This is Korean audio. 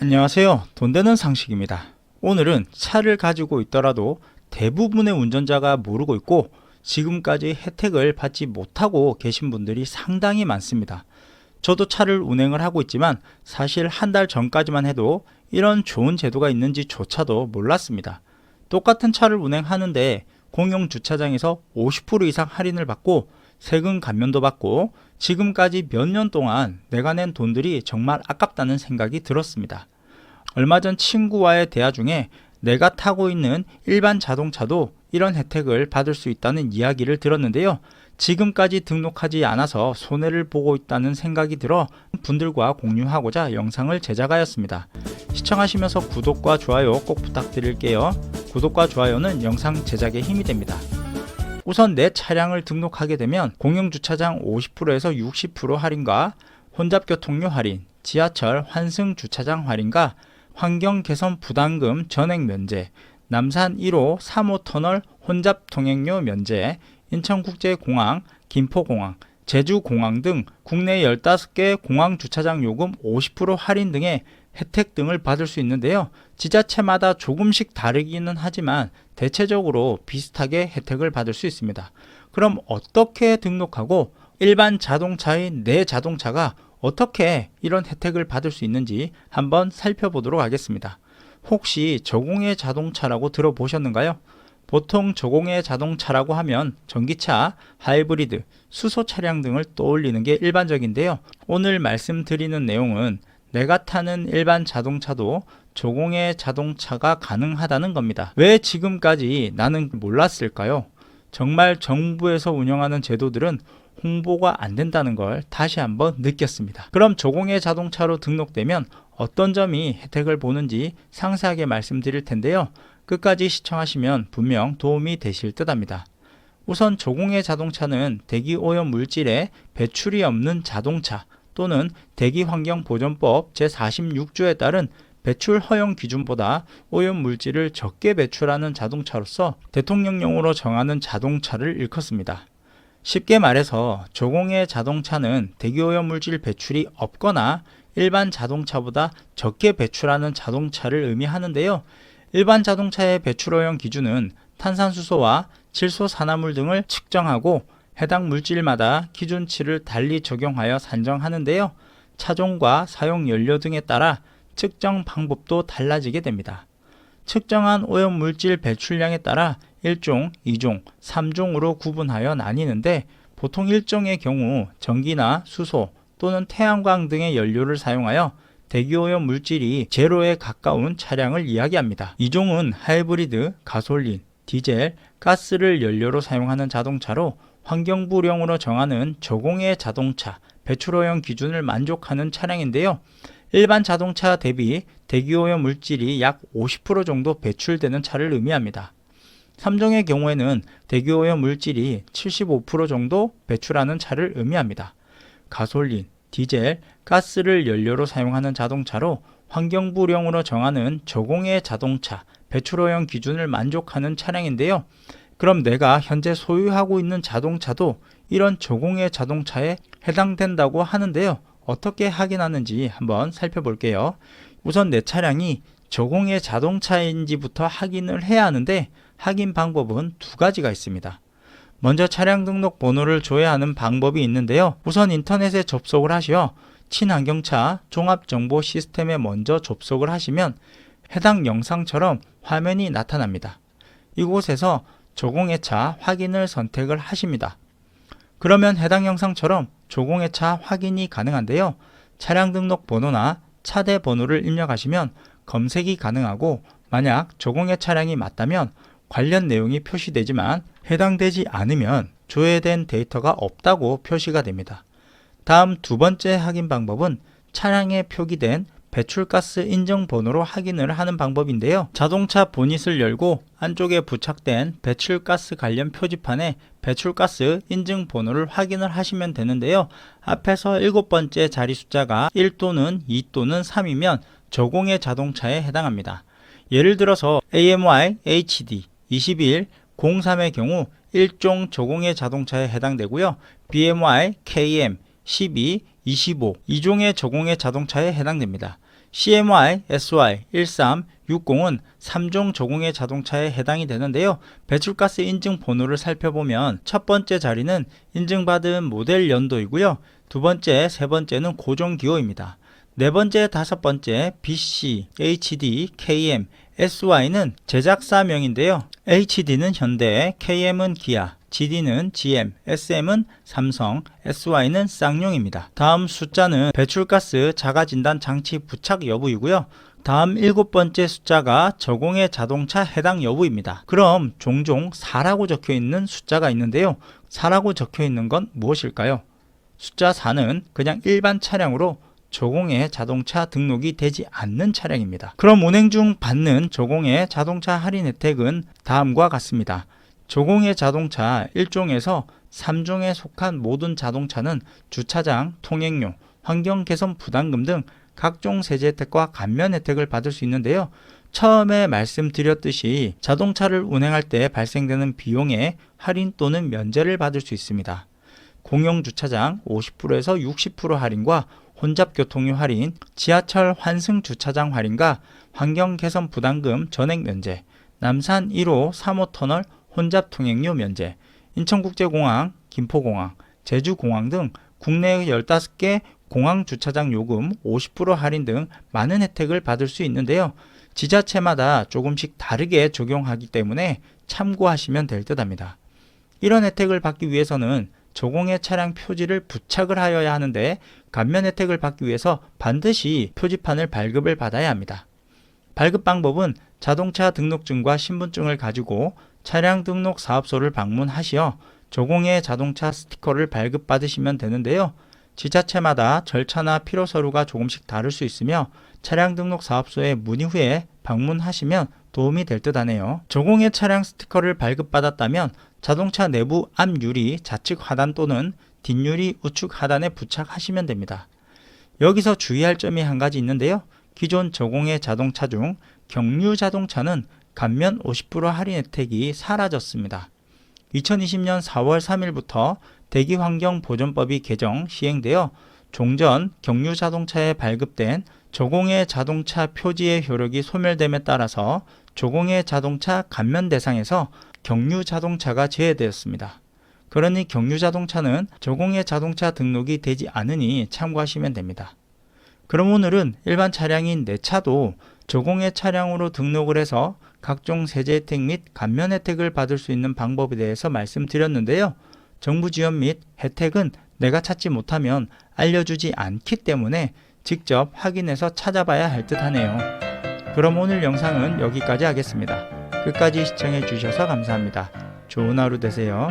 안녕하세요. 돈 되는 상식입니다. 오늘은 차를 가지고 있더라도 대부분의 운전자가 모르고 있고 지금까지 혜택을 받지 못하고 계신 분들이 상당히 많습니다. 저도 차를 운행을 하고 있지만 사실 한 달 전까지만 해도 이런 좋은 제도가 있는지조차도 몰랐습니다. 똑같은 차를 운행하는데 공용 주차장에서 50% 이상 할인을 받고 세금 감면도 받고 지금까지 몇 년 동안 내가 낸 돈들이 정말 아깝다는 생각이 들었습니다. 얼마 전 친구와의 대화 중에 내가 타고 있는 일반 자동차도 이런 혜택을 받을 수 있다는 이야기를 들었는데요. 지금까지 등록하지 않아서 손해를 보고 있다는 생각이 들어 분들과 공유하고자 영상을 제작하였습니다. 시청하시면서 구독과 좋아요 꼭 부탁드릴게요. 구독과 좋아요는 영상 제작에 힘이 됩니다. 우선 내 차량을 등록하게 되면 공용주차장 50%에서 60% 할인과 혼잡교통료 할인, 지하철 환승 주차장 할인과 환경 개선 부담금 전액 면제, 남산 1호 3호 터널 혼잡 통행료 면제, 인천국제공항, 김포공항, 제주공항 등 국내 15개 공항 주차장 요금 50% 할인 등의 혜택 등을 받을 수 있는데요. 지자체마다 조금씩 다르기는 하지만 대체적으로 비슷하게 혜택을 받을 수 있습니다. 그럼 어떻게 등록하고 일반 자동차인 내 자동차가 어떻게 이런 혜택을 받을 수 있는지 한번 살펴보도록 하겠습니다. 혹시 저공해 자동차라고 들어보셨는가요? 보통 저공해 자동차라고 하면 전기차, 하이브리드, 수소 차량 등을 떠올리는 게 일반적인데요. 오늘 말씀드리는 내용은 내가 타는 일반 자동차도 저공해 자동차가 가능하다는 겁니다. 왜 지금까지 나는 몰랐을까요? 정말 정부에서 운영하는 제도들은 홍보가 안 된다는 걸 다시 한번 느꼈습니다. 그럼 저공해 자동차로 등록되면 어떤 점이 혜택을 보는지 상세하게 말씀드릴 텐데요. 끝까지 시청하시면 분명 도움이 되실 듯 합니다. 우선 저공해 자동차는 대기 오염 물질의 배출이 없는 자동차 또는 대기환경보전법 제46조에 따른 배출 허용 기준보다 오염 물질을 적게 배출하는 자동차로서 대통령령으로 정하는 자동차를 일컫습니다. 쉽게 말해서 저공해 자동차는 대기오염 물질 배출이 없거나 일반 자동차보다 적게 배출하는 자동차를 의미하는데요. 일반 자동차의 배출오염 기준은 탄산수소와 질소산화물 등을 측정하고 해당 물질마다 기준치를 달리 적용하여 산정하는데요. 차종과 사용 연료 등에 따라 측정 방법도 달라지게 됩니다. 측정한 오염 물질 배출량에 따라 1종, 2종, 3종으로 구분하여 나뉘는데 보통 1종의 경우 전기나 수소 또는 태양광 등의 연료를 사용하여 대기오염 물질이 제로에 가까운 차량을 이야기합니다. 2종은 하이브리드, 가솔린, 디젤, 가스를 연료로 사용하는 자동차로 환경부령으로 정하는 저공해 자동차 배출오염 기준을 만족하는 차량인데요. 일반 자동차 대비 대기오염 물질이 약 50% 정도 배출되는 차를 의미합니다. 3종의 경우에는 대기오염 물질이 75% 정도 배출하는 차를 의미합니다. 가솔린, 디젤, 가스를 연료로 사용하는 자동차로 환경부령으로 정하는 저공해 자동차 배출오염 기준을 만족하는 차량인데요. 그럼 내가 현재 소유하고 있는 자동차도 이런 저공해 자동차에 해당된다고 하는데요. 어떻게 확인하는지 한번 살펴볼게요. 우선 내 차량이 저공해 자동차인지부터 확인을 해야 하는데 확인 방법은 두 가지가 있습니다. 먼저 차량 등록 번호를 줘야 하는 방법이 있는데요. 우선 인터넷에 접속을 하시어 친환경차 종합정보 시스템에 먼저 접속을 하시면 해당 영상처럼 화면이 나타납니다. 이곳에서 저공해차 확인을 선택을 하십니다. 그러면 해당 영상처럼 조공해차 확인이 가능한데요. 차량 등록 번호나 차대 번호를 입력하시면 검색이 가능하고 만약 조공해 차량이 맞다면 관련 내용이 표시되지만 해당되지 않으면 조회된 데이터가 없다고 표시가 됩니다. 다음 두 번째 확인 방법은 차량에 표기된 배출가스 인증 번호로 확인을 하는 방법인데요. 자동차 보닛을 열고 안쪽에 부착된 배출가스 관련 표지판에 배출가스 인증 번호를 확인을 하시면 되는데요. 앞에서 일곱 번째 자리 숫자가 1 또는 2 또는 3이면 저공해 자동차에 해당합니다. 예를 들어서 AMY HD 21 03의 경우 1종 저공해 자동차에 해당되고요. BMY KM 12 25 2종의 저공해 자동차에 해당됩니다. CMY, SY 1360은 3종 저공해 자동차에 해당이 되는데요. 배출가스 인증 번호를 살펴보면 첫 번째 자리는 인증받은 모델 연도이고요. 두 번째, 세 번째는 고정 기호입니다. 네 번째, 다섯 번째 BC, HD, KM, SY는 제작사명인데요. HD는 현대, KM은 기아, GD는 GM, SM은 삼성, SY는 쌍용입니다. 다음 숫자는 배출가스 자가진단 장치 부착 여부이고요. 다음 일곱 번째 숫자가 저공해 자동차 해당 여부입니다. 그럼 종종 4라고 적혀 있는 숫자가 있는데요. 4라고 적혀 있는 건 무엇일까요? 숫자 4는 그냥 일반 차량으로 저공해 자동차 등록이 되지 않는 차량입니다. 그럼 운행 중 받는 저공해 자동차 할인 혜택은 다음과 같습니다. 저공해 자동차 1종에서 3종에 속한 모든 자동차는 주차장, 통행료, 환경 개선 부담금 등 각종 세제 혜택과 감면 혜택을 받을 수 있는데요. 처음에 말씀드렸듯이 자동차를 운행할 때 발생되는 비용에 할인 또는 면제를 받을 수 있습니다. 공용 주차장 50%에서 60% 할인과 혼잡 교통료 할인, 지하철 환승 주차장 할인과 환경 개선 부담금 전액 면제, 남산 1호 3호 터널 혼잡 통행료 면제, 인천국제공항, 김포공항, 제주공항 등 국내 15개 공항 주차장 요금 50% 할인 등 많은 혜택을 받을 수 있는데요. 지자체마다 조금씩 다르게 적용하기 때문에 참고하시면 될 듯합니다. 이런 혜택을 받기 위해서는 저공해 차량 표지를 부착을 하여야 하는데 감면 혜택을 받기 위해서 반드시 표지판을 발급을 받아야 합니다. 발급 방법은 자동차 등록증과 신분증을 가지고 차량 등록 사업소를 방문하시어 저공해 자동차 스티커를 발급받으시면 되는데요. 지자체마다 절차나 필요 서류가 조금씩 다를 수 있으며 차량 등록 사업소에 문의 후에 방문하시면 도움이 될 듯 하네요. 저공해 차량 스티커를 발급받았다면 자동차 내부 앞 유리 좌측 하단 또는 뒷유리 우측 하단에 부착하시면 됩니다. 여기서 주의할 점이 한 가지 있는데요. 기존 저공해 자동차 중 경유 자동차는 감면 50% 할인 혜택이 사라졌습니다. 2020년 4월 3일부터 대기환경보전법이 개정 시행되어 종전 경유 자동차에 발급된 저공해 자동차 표지의 효력이 소멸됨에 따라서 저공해 자동차 감면 대상에서 경유 자동차가 제외되었습니다. 그러니 경유 자동차는 저공해 자동차 등록이 되지 않으니 참고하시면 됩니다. 그럼 오늘은 일반 차량인 내 차도 저공해 차량으로 등록을 해서 각종 세제 혜택 및 감면 혜택을 받을 수 있는 방법에 대해서 말씀드렸는데요. 정부 지원 및 혜택은 내가 찾지 못하면 알려주지 않기 때문에 직접 확인해서 찾아봐야 할 듯 하네요. 그럼 오늘 영상은 여기까지 하겠습니다. 끝까지 시청해 주셔서 감사합니다. 좋은 하루 되세요.